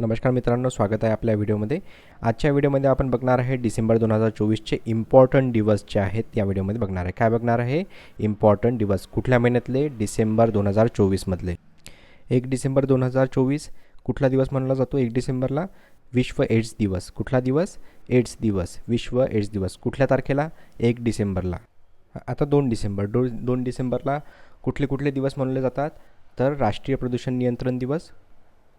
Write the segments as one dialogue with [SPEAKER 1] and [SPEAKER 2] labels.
[SPEAKER 1] नमस्कार मित्रांनो स्वागत आहे आपल्या व्हिडिओमध्ये. आजच्या व्हिडिओमध्ये आपण बघणार आहे डिसेंबर दोन हजार चोवीसचे इम्पॉर्टंट दिवस जे आहेत या व्हिडिओमध्ये बघणार आहे. काय बघणार आहे? इम्पॉर्टंट दिवस. कुठल्या महिन्यातले? डिसेंबर दोन हजार चोवीसमधले. एक डिसेंबर दोन हजार चोवीस कुठला दिवस म्हणला जातो? एक डिसेंबरला? विश्व एड्स दिवस. कुठला दिवस? एड्स दिवस. विश्व एड्स दिवस. कुठल्या तारखेला? एक डिसेंबरला. आता दोन डिसेंबर. दो दोन डिसेंबरला कुठले कुठले दिवस म्हणले जातात? तर राष्ट्रीय प्रदूषण नियंत्रण दिवस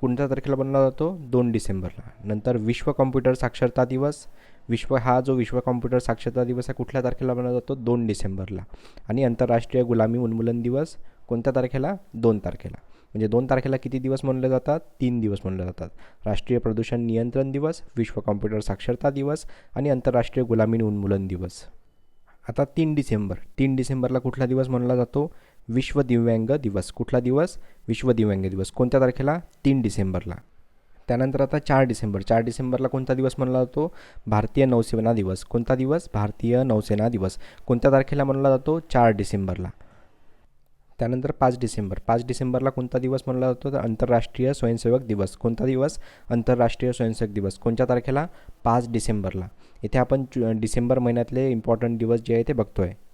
[SPEAKER 1] कोणत्या तारखेला बनला जातो दोन डिसेंबरला. नंतर विश्व कॉम्प्युटर साक्षरता दिवस. विश्व हा जो विश्व कॉम्प्युटर साक्षरता दिवस आहे कुठल्या तारखेला बनवला जातो? दोन डिसेंबरला. आणि आंतरराष्ट्रीय गुलामी उन्मूलन दिवस कोणत्या तारखेला? दोन तारखेला. म्हणजे दोन तारखेला किती दिवस म्हणले जातात? तीन दिवस म्हणले जातात. राष्ट्रीय प्रदूषण नियंत्रण दिवस विश्व कॉम्प्युटर साक्षरता दिवस आणि आंतरराष्ट्रीय गुलामी उन्मूलन दिवस. आता तीन डिसेंबर. तीन डिसेंबरला कुठला दिवस म्हणला जातो? विश्व दिव्यांग दिवस. कुठला दिवस? विश्व दिव्यांग दिवस. कोणत्या तारखेला? तीन डिसेंबरला. त्यानंतर आता चार डिसेंबर. चार डिसेंबरला कोणता दिवस म्हणला जातो? भारतीय नौसेना दिवस. कोणता दिवस? भारतीय नौसेना दिवस. कोणत्या तारखेला म्हणला जातो? चार डिसेंबरला. त्यानंतर पाच डिसेंबर. पाच डिसेंबरला कोणता दिवस म्हणला जातो? तर आंतरराष्ट्रीय स्वयंसेवक दिवस. कोणता दिवस? आंतरराष्ट्रीय स्वयंसेवक दिवस. कोणत्या तारखेला? पाच डिसेंबरला. इथे आपण डिसेंबर महिन्यातले इम्पॉर्टंट दिवस जे आहे ते बघतो आहे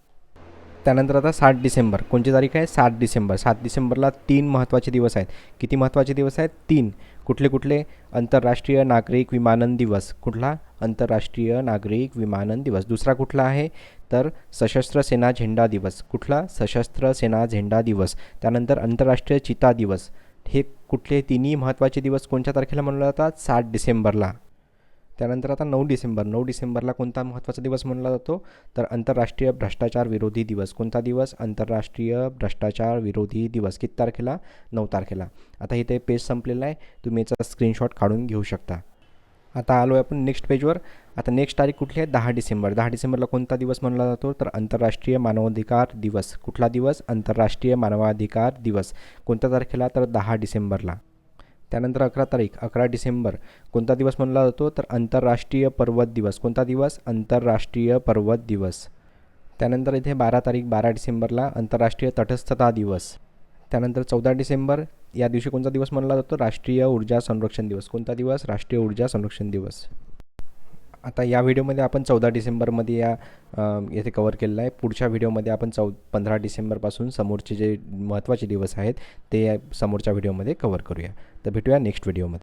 [SPEAKER 1] त्यानंतर आता सात डिसेंबर. कोणची तारीख आहे? सात डिसेंबर. सात डिसेंबरला तीन महत्त्वाचे दिवस आहेत. किती महत्त्वाचे दिवस आहेत? तीन. कुठले कुठले? आंतरराष्ट्रीय नागरिक विमानन दिवस. कुठला? आंतरराष्ट्रीय नागरिक विमानन दिवस. दुसरा कुठला आहे? तर सशस्त्र सेना झेंडा दिवस. कुठला? सशस्त्र सेना झेंडा दिवस. त्यानंतर आंतरराष्ट्रीय चिता दिवस. हे कुठले तिन्ही महत्त्वाचे दिवस कोणत्या तारखेला म्हणलं जातात? सात डिसेंबरला. त्यानंतर आता नऊ डिसेंबर नऊ डिसेंबरला कोणता महत्त्वाचा दिवस म्हणला जातो? तर आंतरराष्ट्रीय भ्रष्टाचार विरोधी दिवस. कोणता दिवस? आंतरराष्ट्रीय भ्रष्टाचार विरोधी दिवस. किती तारखेला? नऊ तारखेला. आता इथे पेज संपलेला आहे. तुम्ही याचा स्क्रीनशॉट काढून घेऊ शकता. आता आलो आहे आपण नेक्स्ट पेजवर आता नेक्स्ट तारीख कुठली आहे? दहा डिसेंबर. दहा डिसेंबरला कोणता दिवस म्हणला जातो? तर आंतरराष्ट्रीय मानवाधिकार दिवस. कुठला दिवस? आंतरराष्ट्रीय मानवाधिकार दिवस. कोणत्या तारखेला? तर दहा डिसेंबरला. त्यानंतर अकरा तारीख अकरा डिसेंबर. कोणता दिवस म्हणला जातो? तर आंतरराष्ट्रीय पर्वत दिवस. कोणता दिवस? आंतरराष्ट्रीय पर्वत दिवस. त्यानंतर इथे बारा तारीख बारा डिसेंबरला आंतरराष्ट्रीय तटस्थता दिवस. त्यानंतर चौदा डिसेंबर या दिवशी कोणता दिवस म्हणला जातो? राष्ट्रीय ऊर्जा संरक्षण दिवस. कोणता दिवस? राष्ट्रीय ऊर्जा संरक्षण दिवस. आता या व्हिडिओमध्ये आपण चौदा डिसेंबरमध्ये या येथे कवर केलेलं आहे. पुढच्या व्हिडिओमध्ये आपण चौ पंधरा डिसेंबरपासून समोरचे जे महत्त्वाचे दिवस आहेत ते समोरच्या व्हिडिओमध्ये कवर करूया. तर भेटूया नेक्स्ट व्हिडिओमध्ये